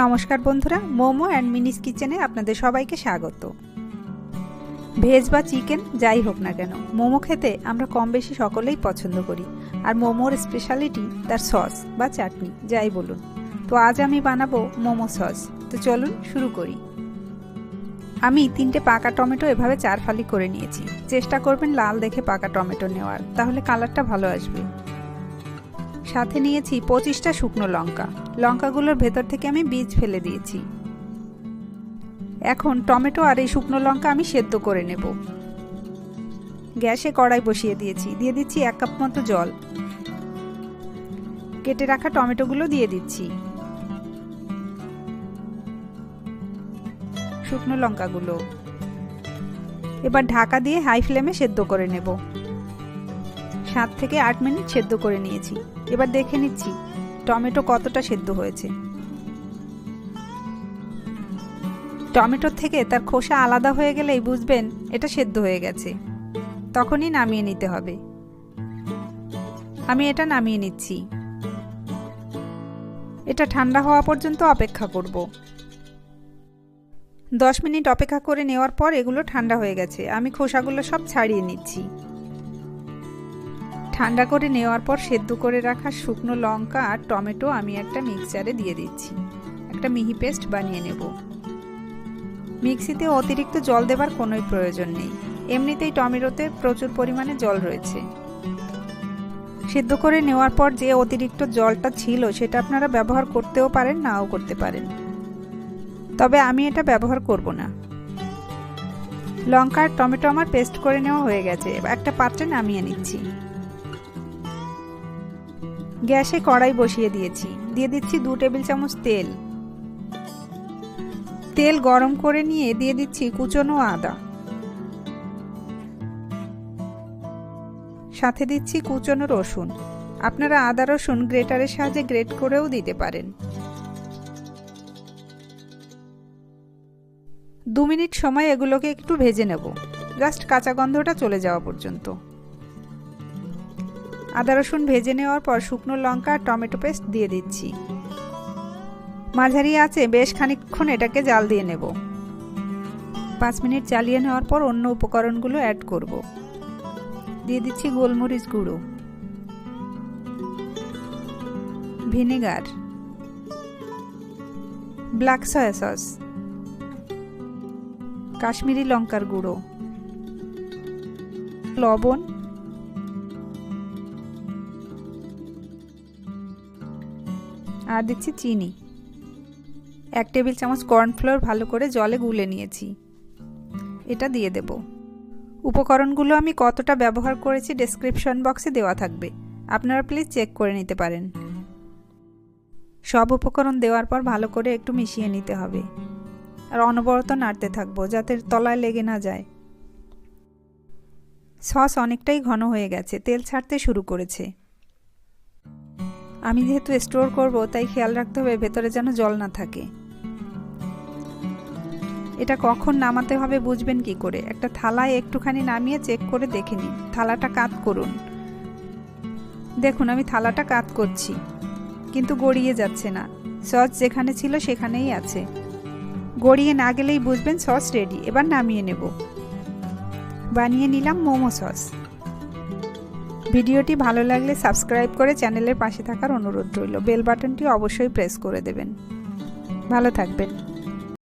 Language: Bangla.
নমস্কার বন্ধুরা, মোমো অ্যান্ড মিনিস কিচেনে আপনাদের সবাইকে স্বাগত। ভেজ বা চিকেন যাই হোক না কেন, মোমো খেতে আমরা কম বেশি সকলেই পছন্দ করি। আর মোমোর স্পেশালিটি তার সস বা চাটনি, যাই বলুন। তো আজ আমি বানাবো মোমো সস তো চলুন শুরু করি। আমি তিনটে পাকা টমেটো এভাবে চার ফালি করে নিয়েছি। চেষ্টা করবেন লাল দেখে পাকা টমেটো নেওয়ার, তাহলে কালারটা ভালো আসবে। সাথে নিয়েছি পঁচিশটা শুকনো লঙ্কা। লঙ্কাগুলোর ভেতর থেকে আমি বীজ ফেলে দিয়েছি। এখন টমেটো আর এই শুকনো লঙ্কা আমি সেদ্ধ করে নেব। গ্যাসে কড়াই বসিয়ে দিয়েছি। দিয়ে দিচ্ছি এক কাপ মতো জল। কেটে রাখা টমেটোগুলো দিয়ে দিচ্ছি। শুকনো লঙ্কাগুলো। এবার ঢাকা দিয়ে হাই ফ্লেমে সেদ্ধ করে নেব। সাত থেকে আট মিনিট সেদ্ধ করে নিয়েছি। এবার দেখে নিচ্ছি টমেটো কতটা সেদ্ধ হয়েছে। টমেটোর থেকে তার খোসা আলাদা হয়ে গেলেই বুঝবেন এটা সেদ্ধ হয়ে গেছে। তখনই নামিয়ে নিতে হবে। আমি এটা নামিয়ে নিচ্ছি। এটা ঠান্ডা হওয়া পর্যন্ত অপেক্ষা করব। দশ মিনিট অপেক্ষা করে নেওয়ার পর এগুলো ঠান্ডা হয়ে গেছে। আমি খোসাগুলো সব ছাড়িয়ে নিচ্ছি। ঠান্ডা করে নেওয়ার পর সেদ্ধ করে রাখা শুকনো লঙ্কা আর টমেটো আমি একটা মিক্সচারে দিয়ে দিচ্ছি। একটা মিহি পেস্ট বানিয়ে নেব। মিক্সিতে অতিরিক্ত জল দেবার কোনোই প্রয়োজন নেই। এমনিতেই টমেটোতে প্রচুর পরিমাণে জল রয়েছে। সেদ্ধ করে নেওয়ার পর যে অতিরিক্ত জলটা ছিল সেটা আপনারা ব্যবহার করতেও পারেন, নাও করতে পারেন। তবে আমি এটা ব্যবহার করব না। লঙ্কা আর টমেটো আমার পেস্ট করে নেওয়া হয়ে গেছে। একটা পাত্রে নামিয়ে নিচ্ছি। গ্যাসে কড়াই বসিয়ে দিয়েছি। দিয়ে দিচ্ছি দু টেবিল চামচ তেল। তেল গরম করে নিয়ে দিয়ে দিচ্ছি কুচনো আদা। সাথে দিচ্ছি কুচনো রসুন। আপনারা আদা রসুন গ্রেটারের সাহায্যে গ্রেট করেও দিতে পারেন। দু মিনিট সময় এগুলোকে একটু ভেজে নেব। জাস্ট কাঁচা গন্ধটা চলে যাওয়া পর্যন্ত। আদা রসুন ভেজে নেওয়ার পর শুকনো লঙ্কা আর টমেটো পেস্ট দিয়ে দিচ্ছি। মাঝারি আছে বেশ খানিকক্ষণ এটাকে জাল দিয়ে নেব। পাঁচ মিনিট চালিয়ে নেওয়ার পর অন্য উপকরণগুলো অ্যাড করব। দিয়ে দিচ্ছি গোলমরিচ গুঁড়ো। Vinegar. Black soya sauce. Kashmiri লঙ্কার গুঁড়ো। লবণ। আর দিচ্ছি চিনি। এক টেবিল চামচ কর্নফ্লোর ভালো করে জলে গুলে নিয়েছি। এটা দিয়ে দেব। উপকরণগুলো আমি কতটা ব্যবহার করেছি ডেসক্রিপশন বক্সে দেওয়া থাকবে। আপনারা প্লিজ চেক করে নিতে পারেন। সব উপকরণ দেওয়ার পর ভালো করে একটু মিশিয়ে নিতে হবে। আর অনবরত নাড়তে থাকব যাতে তলায় লেগে না যায়। সস অনেকটাই ঘন হয়ে গেছে, তেল ছাড়তে শুরু করেছে। আমি যেহেতু স্টোর করব, তাই খেয়াল রাখতে হবে ভেতরে যেন জল না থাকে। এটা কখন নামাতে হবে বুঝবেন কি করে? একটা থালায় একটুখানি নামিয়ে চেক করে দেখে নিন। থালাটা কাত করুন। দেখুন, আমি থালাটা কাত করছি, কিন্তু গড়িয়ে যাচ্ছে না। সস যেখানে ছিল সেখানেই আছে। গড়িয়ে না গেলেই বুঝবেন সস রেডি এবার নামিয়ে নেব। বানিয়ে নিলাম মোমো সস। ভিডিওটি ভালো লাগলে সাবস্ক্রাইব করে চ্যানেলের পাশে থাকার অনুরোধ রইল। বেল বাটনটি অবশ্যই প্রেস করে দেবেন। ভালো থাকবেন।